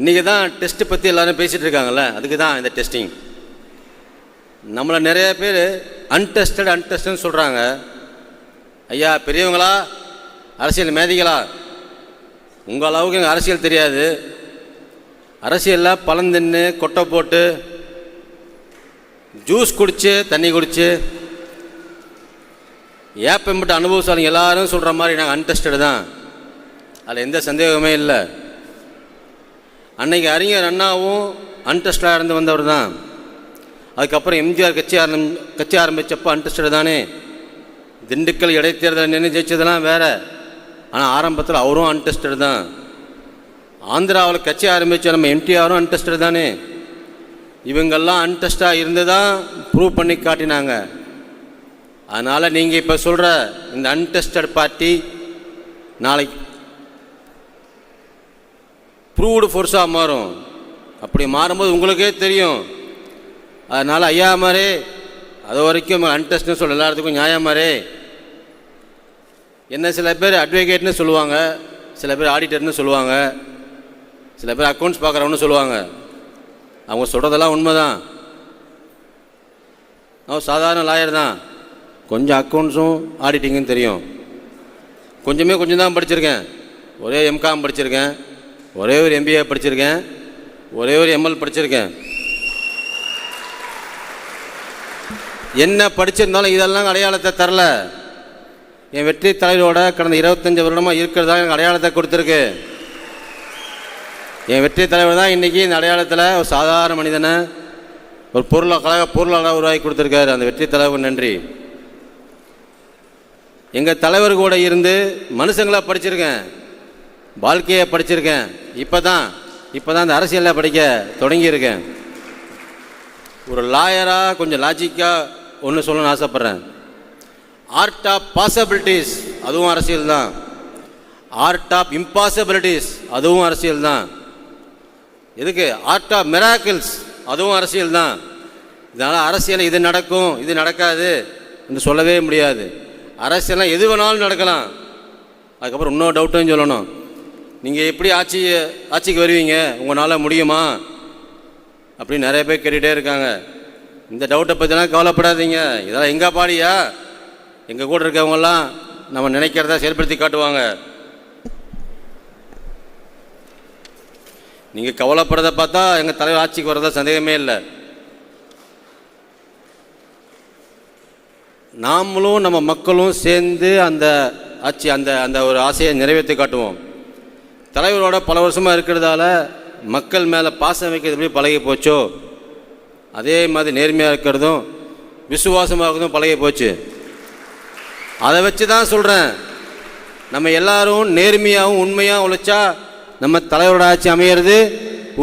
இன்றைக்கி தான் டெஸ்ட்டு பற்றி எல்லாரும் பேசிகிட்டு இருக்காங்கல்ல அதுக்கு தான் இந்த டெஸ்டிங் நம்மளை நிறைய பேர் அன்டெஸ்டட் அன்டெஸ்டட்னு சொல்கிறாங்க ஐயா பெரியவங்களா? அரசியல் மேதிகளா? உங்கள் அளவுக்கு எங்கள் அரசியல் தெரியாது. அரசியலில் பழம் தின்னு கொட்டை போட்டு ஜூஸ் குடித்து தண்ணி குடிச்சு ஏப்பம்பட்டு அனுபவசாலிங்க எல்லாரும் சொல்கிற மாதிரி நாங்கள் அன்டெஸ்டடு தான். அதில் எந்த சந்தேகமே இல்லை. அன்னைக்கு அறிஞர் அண்ணாவும் அன்டஸ்டாக இருந்து வந்தவர் தான். அதுக்கப்புறம் எம்ஜிஆர் கட்சி ஆரம் கட்சி ஆரம்பித்தப்போ அன்டெஸ்டடு தானே. திண்டுக்கல் இடைத்தேர்தல் நின்று ஜெயிச்சதெல்லாம் வேறு. ஆனால் ஆரம்பத்தில் அவரும் அன்டஸ்டடு தான். ஆந்திராவில் கட்சி ஆரம்பித்த நம்ம எம்டிஆரும் அன்டெஸ்டடு தானே. இவங்கெல்லாம் அன்டஸ்டாக இருந்து தான் ப்ரூவ் பண்ணி காட்டினாங்க. அதனால் நீங்கள் இப்போ சொல்கிற இந்த அன்டெஸ்டட் பார்ட்டி நாளைக்கு ப்ரூவ்டு ஃபோர்ஸாக மாறும். அப்படி மாறும்போது உங்களுக்கே தெரியும். அதனால் ஐயா மாதிரி அது வரைக்கும் அன்டெஸ்ட்னு சொல்ல எல்லாத்துக்கும் நியாயம் மாதிரி என்ன சில பேர் அட்வொகேட்னு சொல்லுவாங்க சில பேர் ஆடிட்டர்னு சொல்லுவாங்க சில பேர் அக்கௌண்ட்ஸ் பார்க்குறவங்கன்னு சொல்லுவாங்க. அவங்க சொல்கிறதெல்லாம் உண்மை தான் அவன் சாதாரண லாயர் தான். கொஞ்சம் அக்கௌண்ட்ஸும் ஆடிட்டிங்கும் தெரியும். கொஞ்சமே கொஞ்சம் தான் படிச்சிருக்கேன். ஒரே எம்காம் படிச்சிருக்கேன். ஒரே ஒரு எம்பிஏ படிச்சிருக்கேன். ஒரே ஒரு எம்எல் படிச்சிருக்கேன். என்ன படிச்சிருந்தாலும் இதெல்லாம் அடையாளத்தை தரல. என் வெற்றி தலைவரோட கடந்த இருபத்தஞ்சு வருடமாக இருக்கிறதா எனக்கு அடையாளத்தை கொடுத்துருக்கு. என் வெற்றி தலைவர் தான் இன்றைக்கி இந்த அடையாளத்தில் ஒரு சாதாரண மனிதனை ஒரு பொருளை கழக பொருளாளராக உருவாக்கி கொடுத்துருக்காரு. அந்த வெற்றி தலைவர் நன்றி. எங்கள் தலைவர் கூட இருந்து மனுஷங்களாக படிச்சிருக்கேன். வாழ்க்கையை படிச்சிருக்கேன். இப்போ தான் இப்போ தான் இந்த அரசியலில் படிக்க தொடங்கியிருக்கேன். ஒரு லாயராக கொஞ்சம் லாஜிக்காக ஒன்று சொல்லணும்னு ஆசைப்பட்றேன். ஆர்ட் ஆஃப் பாசிபிலிட்டிஸ் அதுவும் அரசியல் தான். ஆர்ட் ஆஃப் இம்பாசிபிலிட்டிஸ் அதுவும் அரசியல் தான். எதுக்கு? ஆர்ட் ஆஃப் மிராக்கிள்ஸ் அதுவும் அரசியல் தான். இதனால் அரசியல் இது நடக்கும் இது நடக்காது என்று சொல்லவே முடியாது. அரசியலாம் எது வேணாலும் நடக்கலாம். அதுக்கப்புறம் இன்னொரு டவுட்டும் சொல்லணும். நீங்கள் எப்படி ஆட்சி ஆட்சிக்கு வருவீங்க? உங்களால் முடியுமா? அப்படின்னு நிறைய பேர் கேட்டுகிட்டே இருக்காங்க. இந்த டவுட்டை பற்றிலாம் கவலைப்படாதீங்க. இதெல்லாம் எங்கள் பாடியா? எங்கள் கூட இருக்கவங்கெல்லாம் நம்ம நினைக்கிறத செயல்படுத்தி காட்டுவாங்க. நீங்கள் கவலைப்படுறத பார்த்தா எங்கள் தலைவர் ஆட்சிக்கு வர்றதா சந்தேகமே இல்லை. நாமளும் நம்ம மக்களும் சேர்ந்து அந்த ஆட்சி அந்த அந்த ஒரு ஆசையை நிறைவேற்றி காட்டுவோம். தலைவரோட பல வருஷமாக இருக்கிறதால மக்கள் மேலே பாசம் வைக்கிறது எப்படி பழகி போச்சோ அதே மாதிரி நேர்மையாக இருக்கிறதும் விசுவாசமாக இருக்கிறதும் பழகி போச்சு. அதை வச்சு தான் சொல்கிறேன் நம்ம எல்லாரும் நேர்மையாகவும் உண்மையாக உழைச்சா நம்ம தலைவரோட ஆட்சி அமையிறது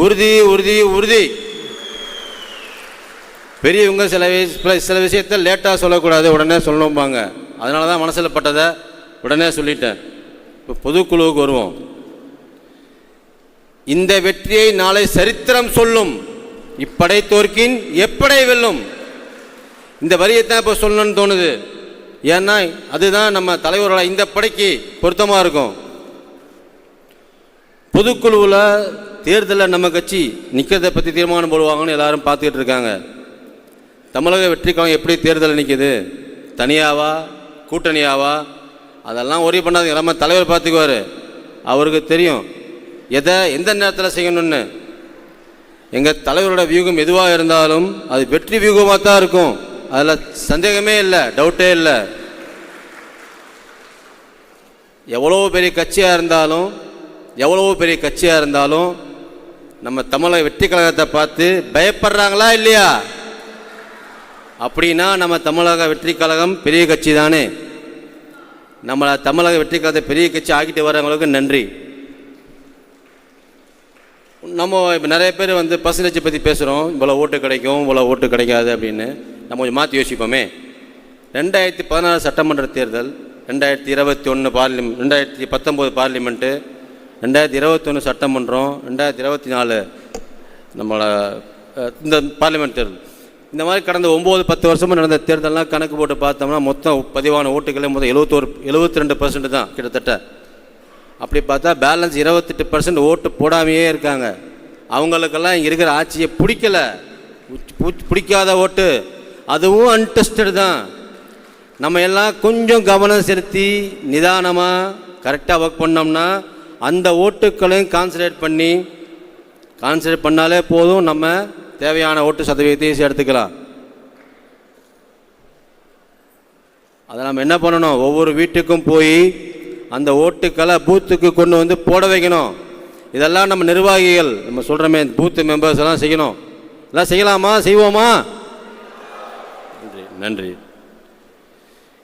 உறுதி உறுதி உறுதி. பெரியவங்க சில சில விஷயத்தை லேட்டாக சொல்லக்கூடாது உடனே சொல்லணும்பாங்க. அதனால தான் மனசில் பட்டதை உடனே சொல்லிட்டேன். இப்போ பொதுக்குழுவுக்கு வருவோம். இந்த வெற்றியை நாளை சரித்திரம் சொல்லும். இப்படை தோற்கின் எப்படை வெல்லும்? இந்த வரியைத்தான் இப்போ சொல்லணும்னு தோணுது. ஏன்னா அதுதான் நம்ம தலைவரோட இந்த படைக்கு பொருத்தமாக இருக்கும். பொதுக்குழுவில் தேர்தலில் நம்ம கட்சி நிற்கிறத பற்றி தீர்மானம் போடுவாங்கன்னு எல்லாரும் பார்த்துக்கிட்டு இருக்காங்க. தமிழக வெற்றிக்காக எப்படி தேர்தல் நிற்கிது தனியாவா? கூட்டணியாவா? அதெல்லாம் ஒரே பண்ணாதீங்க. நம்ம தலைவர் பார்த்துக்குவார். அவருக்கு தெரியும். எதை எந்த நேரத்தில் செய்யணும்னு? எங்கள் தலைவரோட வியூகம் எதுவாக இருந்தாலும் அது வெற்றி வியூகமாக தான் இருக்கும். அதில் சந்தேகமே இல்லை டவுட்டே இல்லை. எவ்வளோ பெரிய கட்சியாக இருந்தாலும் எவ்வளோ பெரிய கட்சியாக இருந்தாலும் நம்ம தமிழக வெற்றி கழகத்தை பார்த்து பயப்படுறாங்களா இல்லையா? அப்படின்னா நம்ம தமிழக வெற்றி கழகம் பெரிய கட்சி தானே. நம்மளை தமிழக வெற்றி கழகத்தை பெரிய கட்சி ஆக்கிட்டு வரவங்களுக்கு நன்றி. நம்ம இப்போ நிறைய பேர் வந்து பர்சன்டேஜை பற்றி பேசுகிறோம் இவ்வளோ ஓட்டு கிடைக்கும் இவ்வளோ ஓட்டு கிடைக்காது அப்படின்னு நம்ம கொஞ்சம் மாற்றி யோசிப்போமே. ரெண்டாயிரத்தி பதினாறு சட்டமன்ற தேர்தல் ரெண்டாயிரத்தி இருபத்தி ஒன்று பார்லிமெண்ட் ரெண்டாயிரத்தி பத்தொம்போது பார்லிமெண்ட்டு ரெண்டாயிரத்தி இருபத்தொன்று சட்டமன்றம் ரெண்டாயிரத்தி இருபத்தி நாலு நம்மளோட இந்த பார்லிமெண்ட் தேர்தல். இந்த மாதிரி கடந்த ஒம்பது பத்து வருஷமாக நடந்த தேர்தலெலாம் கணக்கு போட்டு பார்த்தோம்னா மொத்தம் பதிவான ஓட்டுகளே மொத்தம் எழுபத்தோரு எழுபத்தி ரெண்டு பர்சன்ட் தான் கிட்டத்தட்ட. அப்படி பார்த்தா பேலன்ஸ் இருபத்தெட்டு பர்சன்ட் ஓட்டு போடாமையே இருக்காங்க. அவங்களுக்கெல்லாம் இங்கே இருக்கிற ஆட்சியை பிடிக்கல. பிடிக்காத ஓட்டு. அதுவும் அன்டெஸ்டட் தான். நம்ம எல்லாம் கொஞ்சம் கவனம் செலுத்தி நிதானமாக கரெக்டாக ஒர்க் பண்ணோம்னா அந்த ஓட்டுக்களையும் கான்சன்ட்ரேட் பண்ணி கான்சன்ட்ரேட் பண்ணாலே போதும். நம்ம தேவையான ஓட்டு சதவீதத்தையும் சேர்த்துக்கலாம். எடுத்துக்கலாம் அதை நம்ம என்ன பண்ணணும்? ஒவ்வொரு வீட்டுக்கும் போய் அந்த ஓட்டுக்களை பூத்துக்கு கொண்டு வந்து போட வைக்கணும். இதெல்லாம் நம்ம நிர்வாகிகள் நம்ம சொல்கிறோமே பூத்து மெம்பர்ஸ் எல்லாம் செய்யணும். எல்லாம் செய்யலாமா? செய்வோமா? நன்றி நன்றி.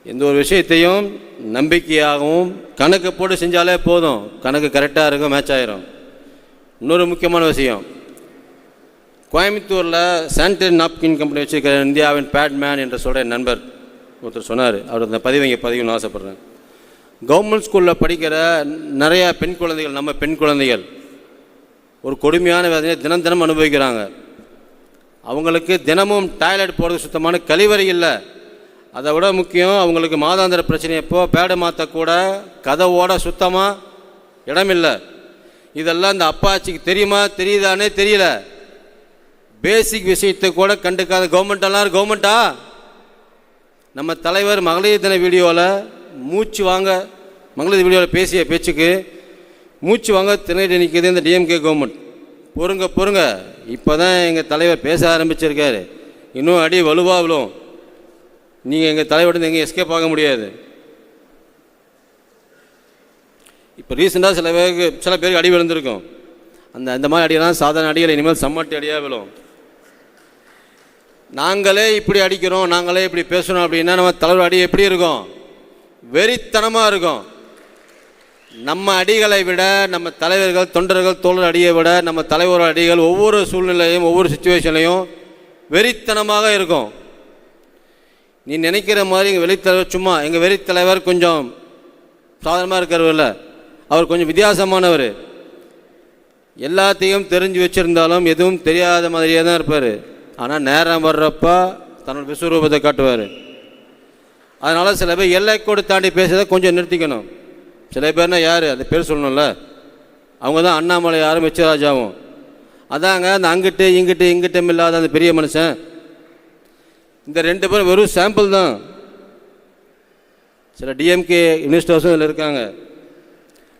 எந்த ஒரு விஷயத்தையும் நம்பிக்கையாகவும் கணக்கு போட்டு செஞ்சாலே போதும். கணக்கு கரெக்டாக இருக்கும் மேட்ச் ஆயிரும். இன்னொரு முக்கியமான விஷயம். கோயம்புத்தூரில் சானிடரி நாப்கின் கம்பெனி வச்சுருக்கிற இந்தியாவின் பேட்மேன் என்று சொல்கிற என் நண்பர் ஒருத்தர் சொன்னார். அவர் அந்த பதிவு இங்கே பதிவுன்னு ஆசைப்பட்றேன். கவர்மெண்ட் ஸ்கூலில் படிக்கிற நிறையா பெண் குழந்தைகள் நம்ம பெண் குழந்தைகள். ஒரு கொடுமையான வேதனையை தினம் தினம் அனுபவிக்கிறாங்க. அவங்களுக்கு தினமும் டாய்லெட் போகிறது சுத்தமான கழிவறை இல்லை. அதை விட முக்கியம் அவங்களுக்கு மாதாந்திர பிரச்சனை எப்போ? பேடு மாற்றக்கூட கதவோட சுத்தமாக இடமில்லை இதெல்லாம் இந்த அப்பாச்சிக்கு தெரியுமா? தெரியுதானே தெரியல. பேசிக் விஷயத்தை கூட கண்டுக்காத கவர்மெண்டெல்லாம் கவர்மெண்ட்டா நம்ம தலைவர் மகளிர் தின வீடியோவில் மூச்சு வாங்க. மகளிர் வீடியோவில் பேசிய பேச்சுக்கு மூச்சு வாங்க திணறி நிற்கிது இந்த டிஎம்கே கவர்மெண்ட் பொறுங்க பொறுங்க. இப்போ தான் எங்கள் தலைவர் பேச ஆரம்பிச்சிருக்காரு. இன்னும் அடி வலுவாக விழும் நீங்கள் எங்கள் தலைவர்கிட்ட எங்கே எஸ்கேப் ஆக முடியாது. இப்போ ரீசெண்டாக சில பேருக்கு சில பேருக்கு அடி விழுந்திருக்கும். அந்த அந்த மாதிரி அடியெல்லாம் சாதாரண அடிகள் இனிமேல் சம்மட்டி அடியாக விழும். நாங்களே இப்படி அடிக்கிறோம் நாங்களே இப்படி பேசுகிறோம் அப்படின்னா நம்ம தலைவர் அடி எப்படி இருக்கும்? வெறித்தனமாக இருக்கும். நம்ம அடிகளை விட நம்ம தலைவர்கள் தொண்டர்கள் தோழர் அடியை விட நம்ம தலைவர் அடிகள் ஒவ்வொரு சூழ்நிலையும் ஒவ்வொரு சுச்சுவேஷன்லையும் வெறித்தனமாக இருக்கும். நீ நினைக்கிற மாதிரி எங்கள் வெளித்தலைவர் சும்மா எங்கள் வெறித்தலைவர் கொஞ்சம் சாதாரணமாக இருக்கிறவர்ல அவர் கொஞ்சம் வித்தியாசமானவர். எல்லாத்தையும் தெரிஞ்சு வச்சுருந்தாலும் எதுவும் தெரியாத மாதிரியே தான் இருப்பார். ஆனால் நேரம் வர்றப்ப தன்னோட விஸ்வரூபத்தை காட்டுவார். அதனால் சில பேர் எல்லைக்கோடு தாண்டி பேசுகிறத கொஞ்சம் நிறுத்திக்கணும். சில பேர்னா யார்? அந்த பேர் சொல்லணும்ல. அவங்க தான் அண்ணாமலை யாரும் ராஜாவும் அதாங்க அந்த அங்கிட்டு இங்கிட்டு இங்கிட்டும் இல்லாத அந்த பெரிய மனுஷன். இந்த ரெண்டு பேரும் வெறும் சாம்பிள் தான். சில டிஎம்கே மினிஸ்டர்ஸும் இதில் இருக்காங்க.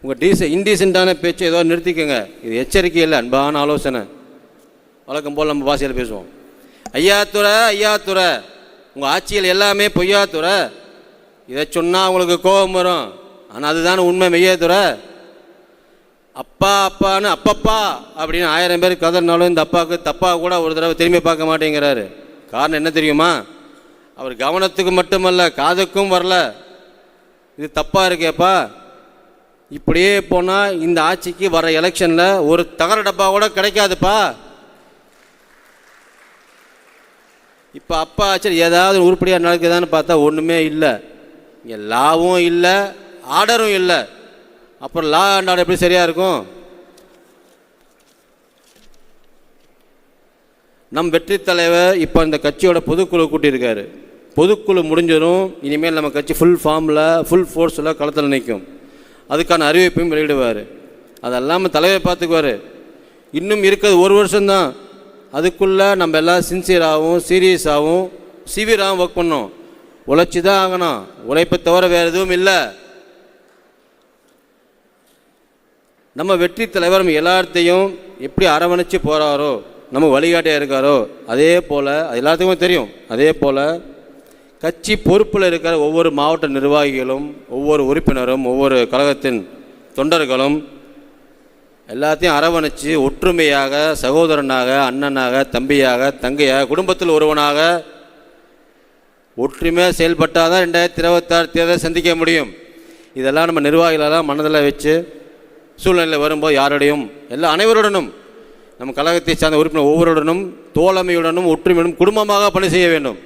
உங்கள் டீச இன்டீசெண்டான பேச்சு ஏதோ நிறுத்திக்கோங்க. இது எச்சரிக்கை இல்லை அன்பான ஆலோசனை. வழக்கம் போல் நம்ம பாஷையில் பேசுவோம். ஐயாத்துறை ஐயாத்துறை. உங்கள் ஆட்சியில் எல்லாமே பொய்யாத்துறை. இதை சொன்னால் உங்களுக்கு கோபம் வரும். ஆனால் அதுதானே உண்மை மெய்யாத்துறை அப்பா அப்பான்னு அப்பப்பா அப்படின்னு ஆயிரம் பேர் கதறினாலும் இந்த அப்பாவுக்கு தப்பா கூட ஒரு தடவை திரும்பி பார்க்க மாட்டேங்கிறாரு. காரணம் என்ன தெரியுமா? அவர் கவனத்துக்கு மட்டுமல்ல காதுக்கும் வரல. இது தப்பாக இருக்கேப்பா. இப்படியே போனால் இந்த ஆட்சிக்கு வர எலெக்ஷனில் ஒரு தகர டப்பா கூட கிடைக்காதுப்பா. இப்போ அப்பா சரி ஏதாவது உருப்படியாக நடக்குதான்னு பார்த்தா ஒன்றுமே இல்லை. இங்கே லாவும் இல்லை. ஆர்டரும் இல்லை. அப்புறம் லா அண்ட் ஆர்டர் எப்படி சரியாக இருக்கும்? நம் வெற்றி தலைவர் இப்போ இந்த கட்சியோட பொதுக்குழு கூட்டியிருக்காரு. பொதுக்குழு முடிஞ்சதும் இனிமேல் நம்ம கட்சி ஃபுல் ஃபார்மில் ஃபுல் ஃபோர்ஸில் களத்தில் நிற்கும் அதுக்கான அறிவிப்பையும் வெளியிடுவார். அதெல்லாம் தலைவர் பார்த்துக்குவார். இன்னும் இருக்கிறது ஒரு வருஷம்தான். அதுக்குள்ளே நம்ம எல்லாம் சின்சியராகவும் சீரியஸாகவும் சிவியராகவும் ஒர்க் பண்ணோம் உழைச்சி தான் ஆகணும். உழைப்பை தவிர வேறு எதுவும் இல்லை. நம்ம வெற்றி தலைவர் நம்ம எல்லாத்தையும் எப்படி அரவணைச்சு போகிறாரோ நம்ம வழிகாட்டியாக இருக்காரோ அதே போல் அது எல்லாத்துக்குமே தெரியும். அதே போல் கட்சி பொறுப்பில் இருக்கிற ஒவ்வொரு மாவட்ட நிர்வாகிகளும் ஒவ்வொரு உறுப்பினரும் ஒவ்வொரு கழகத்தின் தொண்டர்களும் எல்லாத்தையும் அரவணைச்சு ஒற்றுமையாக சகோதரனாக அண்ணனாக தம்பியாக தங்கையாக குடும்பத்தில் ஒருவனாக ஒற்றுமையாக செயல்பட்டால் தான் ரெண்டாயிரத்தி இருபத்தாறு தேர்தலை சந்திக்க முடியும். இதெல்லாம் நம்ம நிர்வாகிகளெல்லாம் மனதில் வச்சு சூழ்நிலை வரும்போது யாரோடையும் எல்லா அனைவருடனும் நம்ம கழகத்தை சார்ந்த உறுப்பினர் ஒவ்வொருடனும் தோழமையுடனும் ஒற்றுமையுடனும் குடும்பமாக பணி செய்ய வேண்டும்.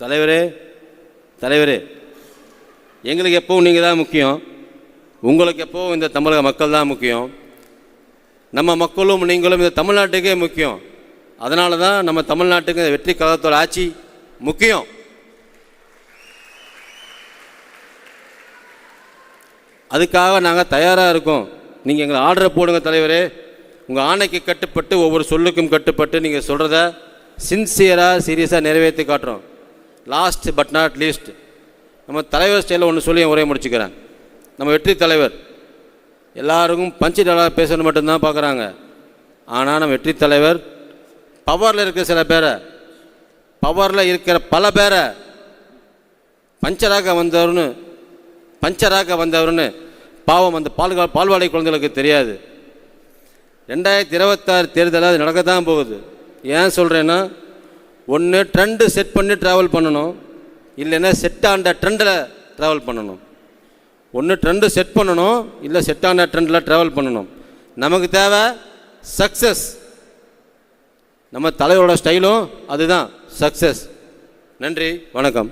தலைவரே தலைவரே எங்களுக்கு எப்பவும் நீங்கள் தான் முக்கியம். உங்களுக்கு எப்போவும் இந்த தமிழக மக்கள் தான் முக்கியம். நம்ம மக்களும் நீங்களும் இந்த தமிழ்நாட்டுக்கே முக்கியம். அதனால தான் நம்ம தமிழ்நாட்டுக்கு இந்த வெற்றி கழகத்தோட ஆட்சி முக்கியம். அதுக்காக நாங்கள் தயாராக இருக்கோம். நீங்கள் எங்களை ஆர்டரை போடுங்க தலைவரே. உங்கள் ஆணைக்கு கட்டுப்பட்டு ஒவ்வொரு சொல்லுக்கும் கட்டுப்பட்டு நீங்கள் சொல்கிறத சின்சியராக சீரியஸாக நிறைவேற்றி காட்டுறோம். லாஸ்ட் பட் நாட் லீஸ்ட் நம்ம தலைவர் ஸ்டைலில் ஒன்று சொல்லி என் உரையை முடிச்சுக்கிறேன். நம்ம வெற்றி தலைவர். எல்லாருக்கும் பஞ்சு டாலர் பேசணும் மட்டும்தான் பார்க்குறாங்க ஆனால் நம்ம வெற்றி தலைவர் பவரில் இருக்கிற சில பேரை பவரில் இருக்கிற பல பேரை பஞ்சராக வந்தவர்னு பஞ்சராக வந்தவர்னு பாவம் அந்த பால்கா பால்வாடை குழந்தைகளுக்கு தெரியாது. ரெண்டாயிரத்தி இருபத்தாறு தேர்தல் அது நடக்க தான் போகுது. ஏன் சொல்கிறேன்னா ஒன்று ட்ரெண்டு செட் பண்ணி ட்ராவல் பண்ணணும். இல்லைன்னா செட் ஆண்ட ட்ரெண்டில் ட்ராவல் பண்ணணும். ஒன்று ட்ரெண்டு செட் பண்ணணும். இல்லை செட் ஆன ட்ரெண்டில் ட்ராவல் பண்ணணும். நமக்கு தேவை சக்ஸஸ் நம்ம தலைவரோட ஸ்டைலும் அதுதான். சக்ஸஸ் நன்றி. வணக்கம்.